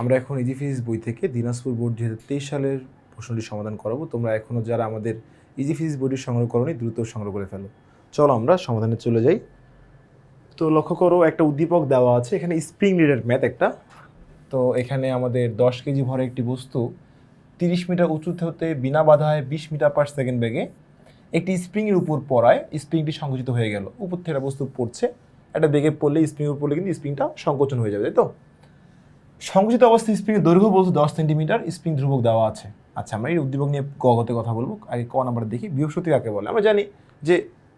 আমরা এখন easy physics বই থেকে দিনাজপুর বোর্ড দুই হাজার তেইশ সালের প্রশ্নটি সমাধান করাবো। তোমরা এখনও যারা আমাদের ইজি ফিজিক্স বইটি সংগ্রহ করোনি, দ্রুত সংগ্রহ করে ফেলো। চলো আমরা সমাধানে চলে যাই। তো লক্ষ্য করো, একটা উদ্দীপক দেওয়া আছে, এখানে স্প্রিং রিলেটেড ম্যাথ একটা। তো এখানে আমাদের দশ কেজি ভরে একটি বস্তু, তিরিশ মিটার উঁচুতে হতে বিনা বাধায় বিশ মিটার পার সেকেন্ড বেগে একটি স্প্রিংয়ের উপর পড়ায় স্প্রিংটি সংকুচিত হয়ে গেল। উপর থেকে বস্তু পড়ছে, একটা বেগে পড়লে স্প্রিংয়ের উপর পড়লে কিন্তু স্প্রিংটা সংকোচন হয়ে যাবে, তাই তো? সংকুচিত অবস্থায় স্প্রিংয়ের দৈর্ঘ্য বলতে দশ সেন্টিমিটার স্প্রিং ধ্রুবক দেওয়া আছে। আচ্ছা আমরা এই উদ্দীপক নিয়ে গগতে কথা বলব। আগে ক নাম্বার দেখি বৃহস্পতি কাকে বলে? আমরা জানি যে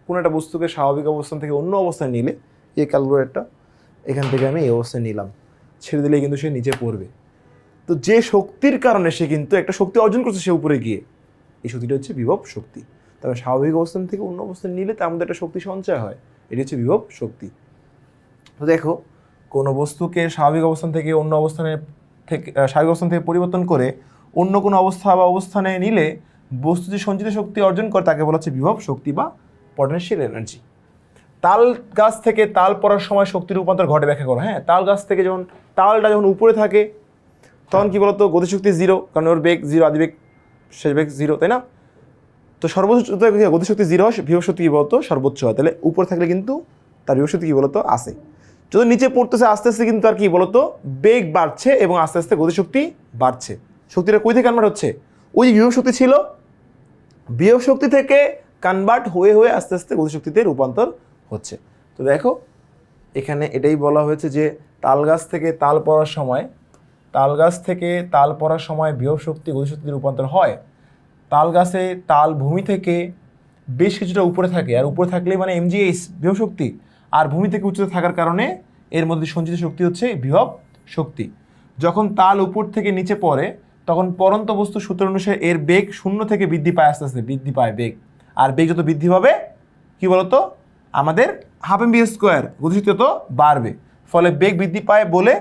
কোনো একটা বস্তুকে স্বাভাবিক অবস্থান থেকে অন্য অবস্থায় নিলে এই ক্যালকুলেটরটা এখান থেকে আমি এই অবস্থায় নিলাম। ছেড়ে দিলে কিন্তু সে নিচে পড়বে। তো যে শক্তির কারণে সে কিন্তু একটা শক্তি অর্জন করছে সে উপরে গিয়ে। এই শক্তিটা হচ্ছে বিভব শক্তি। তবে স্বাভাবিক অবস্থান থেকে অন্য অবস্থানে নিলে তার মধ্যে একটা শক্তি সঞ্চয় হয়। এটি হচ্ছে বিভব শক্তি। তো দেখো কোনো বস্তুকে স্বাভাবিক অবস্থান থেকে অন্য অবস্থানে থেকে স্বাভাবিক অবস্থান থেকে পরিবর্তন করে অন্য কোনো অবস্থা বা অবস্থানে নিলে বস্তু যে সঞ্চিত শক্তি অর্জন করে তাকে বলা হচ্ছে বিভব শক্তি বা পটেনশিয়াল এনার্জি তাল গাছ থেকে তাল পড়ার সময় শক্তির রূপান্তর ঘটে ব্যাখ্যা করো। হ্যাঁ তাল গাছ থেকে যখন তালটা যখন উপরে থাকে, তখন কি বলতো? গতিশক্তি জিরো কারণ ওর বেগ জিরো আদি বেগ শেষ বেগ জিরো তাই না? তো সর্বোচ্চ গতিশক্তি জিরো হয় বিভবশক্তি কী বলতো? সর্বোচ্চ হয়। তাহলে উপরে থাকলে কিন্তু তার বিভবশক্তি কী বলতো? আসে যদি নিচে পড়তেছে, আস্তে আস্তে কিন্তু আর কি বলতো, বেগ বাড়ছে এবং আস্তে আস্তে গতিশক্তি বাড়ছে। শক্তিটা কই থেকে কনভার্ট হচ্ছে? ওই যে বিভবশক্তি ছিল বিভবশক্তি থেকে কনভার্ট হয়ে হয়ে আস্তে আস্তে গতিশক্তিতে রূপান্তর হচ্ছে। তো দেখো, এখানে এটাই বলা হয়েছে যে তাল গাছ থেকে তাল পড়ার সময়, তাল গাছ থেকে তাল পড়ার সময় বিভব শক্তি গতিশক্তিতে রূপান্তর হয়। তাল গাছে তাল ভূমি থেকে বেশ কিছুটা উপরে থাকে, আর উপরে থাকলে মানে এমজিএস বিভব শক্তি। আর ভূমি থেকে উচ্চতে থাকার কারণে এর মধ্যে সঞ্চিত শক্তি হচ্ছে বিভব শক্তি। যখন তাল উপর থেকে নিচে পড়ে, তখন পরন্ত বস্তু সূত্র অনুসারে এর বেগ শূন্য থেকে বৃদ্ধি পায় আস্তে আস্তে, বৃদ্ধি পায় বেগ। আর বেগ যত বৃদ্ধি পাবে, কি বলতো? আমাদের হাফ এম বি স্কোয়ার গতিশক্তি তত বাড়বে। ফলে বেগ বৃদ্ধি পায় বলে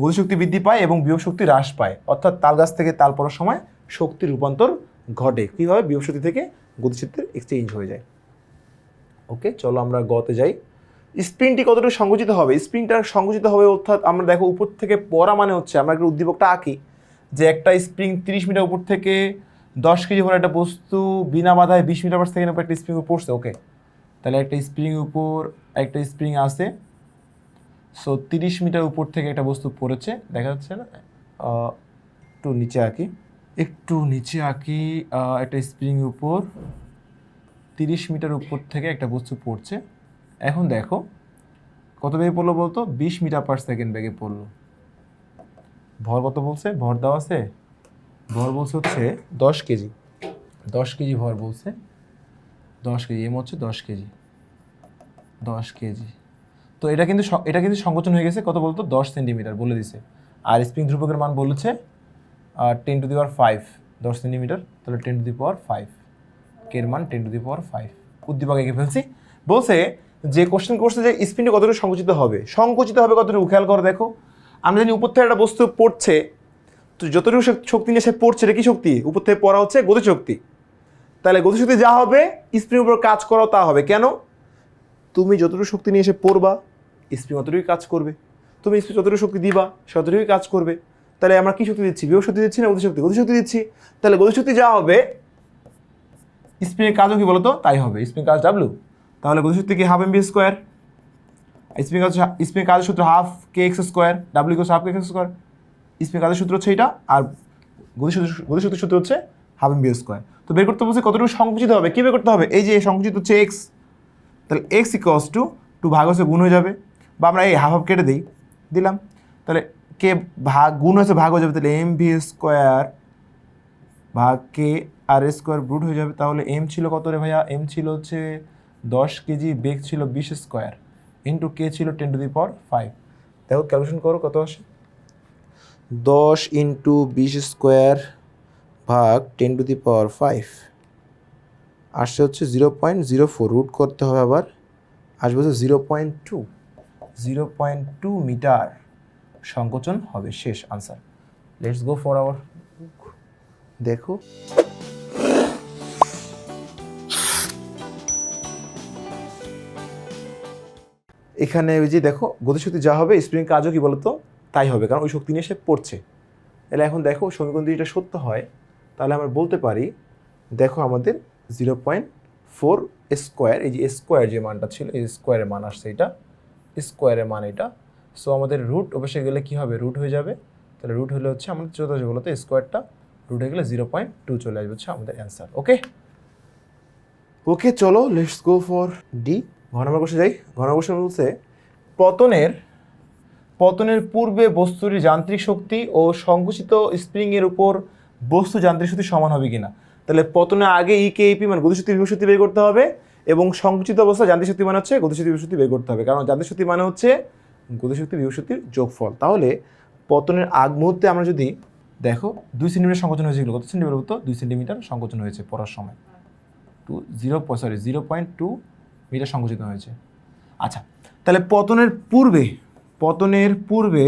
গতিশক্তি বৃদ্ধি পায় এবং বিভব শক্তি হ্রাস পায়। অর্থাৎ তাল গাছ থেকে তাল পড়ার সময় শক্তির রূপান্তর ঘটে। কীভাবে বিভব শক্তি থেকে গতিশক্তির এক্সচেঞ্জ হয়ে যায়? ওকে চলো আমরা গতে যাই। স্প্রিংটি কতটুকু সংকুচিত হবে? স্প্রিংটা সংকুচিত হবে অর্থাৎ আমরা দেখো উপর থেকে পড়া মানে হচ্ছে, আমরা একটা উদ্দীপকটা আঁকি, যে একটা স্প্রিং তিরিশ মিটার উপর থেকে দশ কেজি ভরে একটা বস্তু বিনা বাধায় বিশ মিটার পার সেকেন্ড উপর একটা স্প্রিং পড়ছে ওকে তাহলে একটা স্প্রিং উপর একটা স্প্রিং আছে সো তিরিশ মিটার উপর থেকে একটা বস্তু পড়েছে, দেখা যাচ্ছে না? একটু নিচে আঁকি, একটু নিচে আঁকি একটা স্প্রিং উপর তিরিশ মিটার উপর থেকে একটা বস্তু পড়ছে। এখন দেখো, কত বেগে পড়ল বলতো? বিশ মিটার পার সেকেন্ড বেগে পড়ল। ভর কত বলছে? ভর দেওয়া আছে? ভর বলছে হচ্ছে দশ কেজি। দশ কেজি ভর বলছে। দশ কেজি, এম হচ্ছে দশ কেজি। দশ কেজি। তো এটা কিন্তু এটা কিন্তু সংকোচন হয়ে গেছে, কত বলতো? দশ সেন্টিমিটার বলে দিছে। আর স্প্রিং ধ্রুবকের মান বলেছে ten to the power five দশ সেন্টিমিটার, তাহলে ten to the power five কের মান? Ten to the power five উদ্দীপক এঁকে ফেলছি। বলছে যে কোশ্চেন করছে যে স্পিনটা কতটুকু সংকুচিত হবে? সংকুচিত হবে কতটুকু? খেয়াল করে, দেখো। আমরা জানি উপর থেকে একটা বস্তু পড়ছে। তো যতটুকু শক- শক্তি নিয়ে সে পড়ছে, এটা কি শক্তি? উপর থেকে পড়া হচ্ছে গতিশক্তি তাহলে গতিশক্তি যা হবে স্প্রিং উপর কাজ করাও তা হবে। কেন? তুমি যতটুকু শক্তি নিয়ে এসে পড়বা স্প্রিং অতটুকুই কাজ করবে। তুমি স্প্রিং যতটুকু শক্তি দিবা, সে ততটুকুই কাজ করবে। তাহলে আমরা কি শক্তি দিচ্ছি? বিভব শক্তি দিচ্ছি না গতিশক্তি গতিশক্তি দিচ্ছি। তাহলে গতিশক্তি যা হবে স্প্রিংয়ের কাজও কি বলতো? তাই হবে। স্প্রিং কাজ ডাব্লু তাহলে গতিশক্তি কি half m v square spring কাজ স্প্রিং কাজের সূত্র half k x square W equals half k x square spring কাজের সূত্র হচ্ছে এটা আর গতিশক্তি গতিশক্তির সূত্র হচ্ছে হাফ এম বি স্কোয়ার তো বের করতে বলছে কতটুকু সংকুচিত হবে? কী বের করতে হবে? এই যে সংকুচিত হচ্ছে এক্স তাহলে এক্স ইকস টু টু ভাগ হচ্ছে গুণ হয়ে যাবে। বা আমরা এই হাফ হাফ কেটে দিই, দিলাম। তাহলে কে ভাগ গুণ হচ্ছে ভাগ হয়ে যাবে, তাহলে এম ভি স্কোয়ার ভাগ কে আর স্কোয়ার ব্রুট হয়ে যাবে। তাহলে এম ছিল কত রে ভাইয়া? এম ছিল হচ্ছে দশ কেজি বেগ ছিল বিশ স্কোয়ার ইন্টু কে ছিল ten to the power five. দেখো ক্যালকুলেশন করো কত আসে? দশ ইন্টু বিশ স্কোয়ার ভাগ ten to the power five. আসছে হচ্ছে zero point zero four root করতে হবে আবার। আসবে হচ্ছে zero point two. Zero point two metre সংকোচন হবে শেষ answer let's go for our দেখো। এখানে ওই যে দেখো, গতিশক্তি যা হবে স্প্রিং কাজও কি বলতো? তাই হবে, কারণ ওই শক্তি নিয়ে সে পড়ছে। তাহলে এখন দেখো, সমীকরণ যদি এটা সত্য হয়। তাহলে আমরা বলতে পারি, দেখো আমাদের জিরো পয়েন্ট ফোর স্কোয়ার এই যে স্কোয়ার যে মানটা ছিল, এই স্কোয়ারের মান আসছে এটা স্কোয়ারের মান এটা। সো আমাদের রুট অবশ্যই গেলে কী হবে? রুট হয়ে যাবে। তাহলে রুট হলে হচ্ছে আমাদের চোদ্দ আসবে বলতো স্কোয়ারটা রুট হয়ে গেলে জিরো পয়েন্ট টু চলে আসবে হচ্ছে আমাদের অ্যান্সার ওকে ওকে চলো লেটস গো ফর ডি ঘন কোশ্চেন যাই। ঘন কোশ্চেন বলছে পতনের পতনের পূর্বে বস্তুর যান্ত্রিক শক্তি ও সংকুচিত স্প্রিংয়ের উপর বস্তু যান্ত্রিক শক্তি সমান হবে কিনা। তাহলে পতনের আগে ই কে ইপি মানে গতিশক্তি শক্তি বের করতে হবে এবং সংকুচিত অবস্থা যান্ত্রিক শক্তি মানে হচ্ছে গতিশক্তি শক্তি বের করতে হবে। কারণ যান্ত্রিক শক্তি মানে হচ্ছে গতিশক্তি বিভব শক্তির যোগফল। তাহলে পতনের আগ মুহূর্তে আমরা যদি দেখো, দুই সেন্টিমিটার সংকোচন হয়েছিল কত সেন্টিমিটার বলতো? দুই সেন্টিমিটার সংকোচন হয়েছে পড়ার সময়। Two zero sorry zero point two metre সংকুচিত হয়েছে। আচ্ছা তাহলে পতনের পূর্বে পতনের পূর্বে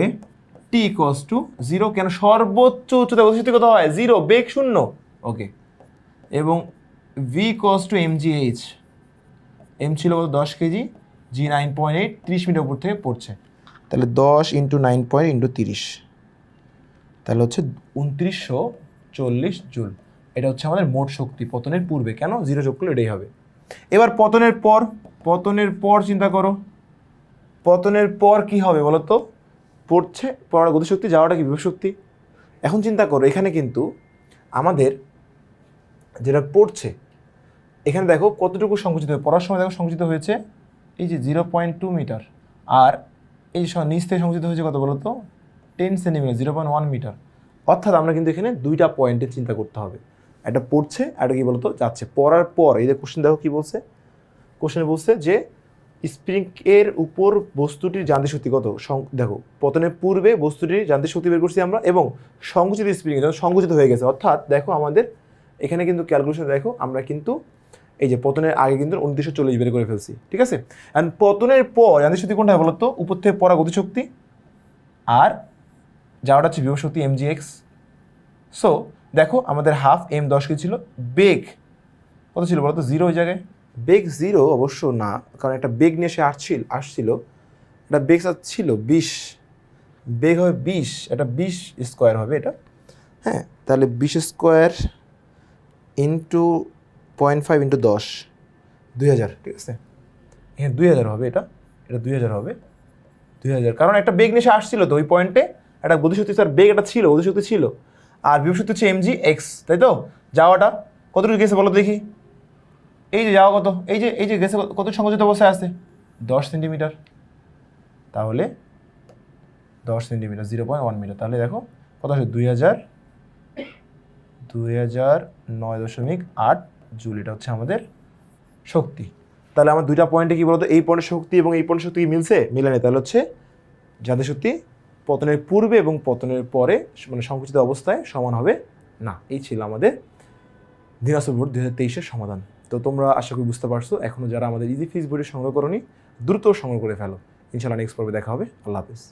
টি ইকোয়াস টু জিরো কেন সর্বোচ্চ উচ্চতা গতিশক্তি কত হয়? জিরো বেগ শূন্য। ওকে এবং v cos two m g h m ছিল কত? দশ kg. G nine point eight তিরিশ মিটার উপর থেকে পড়ছে। তাহলে দশ ইন্টু নাইন পয়েন্ট ইন্টু তিরিশ। তাহলে হচ্ছে উনত্রিশশো চল্লিশ জুল। এটা হচ্ছে আমাদের মোট শক্তি। পতনের পূর্বে কেন? জিরো যোগ করলে এটাই হবে। এবার পতনের পর পতনের পর চিন্তা করো। পতনের পর কি হবে বলো তো পড়ছে, পড়ার গতিশক্তি, যাওয়াটা কি বিভব শক্তি এখন চিন্তা করো, এখানে কিন্তু আমাদের যেটা পড়ছে, এখানে দেখো কতটুকু সংকুচিত হয়ে পড়ার সময় দেখো সংকুচিত হয়েছে, এই যে জিরো পয়েন্ট টু মিটার, আর এই যে নিচ থেকে সংকুচিত হয়েছে কত বলো তো ten centimetre, zero point one metre. অর্থাৎ আমরা কিন্তু এখানে দুইটা পয়েন্টের চিন্তা করতে হবে। একটা পড়ছে একটা কি বলতো, যাচ্ছে। পড়ার পর, এই যে কোশ্চেন দেখো কি বলছে? কোশ্চেনে বলছে যে স্প্রিং এর উপর বস্তুটির যান্ত্রিক শক্তি কত? দেখো, পতনের পূর্বে বস্তুটির যান্ত্রিক শক্তি বের করছি আমরা, এবং সংকুচিত স্প্রিং যখন সংকুচিত হয়ে গেছে। অর্থাৎ, দেখো আমাদের, এখানে কিন্তু ক্যালকুলেশন দেখো, আমরা কিন্তু এই যে পতনের আগে কিন্তু উনত্রিশশো চল্লিশ বের করে ফেলছি, ঠিক আছে? অ্যান্ড পতনের পর যান্ত্রিক শক্তি কোনটা বলতো? উপর থেকে পড়া গতিশক্তি আর যাওয়াটা হচ্ছে বিভব শক্তি এম জি এক্স সো দেখো আমাদের হাফ এম দশ কেজি ছিল? বেগ। কত ছিল বলতো? জিরো ওই জায়গায়? বেগ জিরো অবশ্য না কারণ একটা বেগ নিয়ে সে আসছিল আসছিল। একটা বেগ ছিল বিশ। বেগ হবে বিশ এটা বিশ স্কোয়ার হবে এটা। হ্যাঁ তাহলে বিশ square into point five into দশ দুই হাজার ঠিক আছে? হ্যাঁ দুই হাজার হবে এটা। এটা দুই হাজার হবে। দুই হাজার। কারণ একটা বেগ নিয়ে সে আসছিল তো ওই পয়েন্টে একটা গতিশক্তি স্যার বেগ একটা ছিল গতিশক্তি ছিল। আর বিভশক্তি হচ্ছে এমজি এক্স তাই তো? যাওয়াটা কতটুকু গেছে বলো দেখি। এই যে যাওয়া কত? এই যে এই যে গেছে কত- কত সংকুচিত অবস্থায় আছে? দশ সেন্টিমিটার। তাহলে দশ centimetre zero point one metre তাহলে দেখো, কত আছে দুই হাজার দুই হাজার নয় দশমিক আট জুল। এটা হচ্ছে আমাদের শক্তি। তাহলে আমার দুইটা পয়েন্টে কি বলতো? এই পয়েন্টের শক্তি এবং এই পয়েন্টের শক্তি মিলছে? মিলে নেই। তাহলে হচ্ছে যাদের শক্তি পতনের পূর্বে এবং পতনের পরে মানে সংকুচিত অবস্থায় সমান হবে না। এই ছিল আমাদের দিনাজপুর বোর্ড দু হাজার তেইশের সমাধান। তো তোমরা আশা করি বুঝতে পারছ এখনও যারা আমাদের ইজি ফিজ বোর্ডে সংগ্রহ করনি, দ্রুত সংগ্রহ করে ফেলো। ইনশাল্লাহ নেক্সট পর্বে দেখা হবে। আল্লাহ হাফিজ।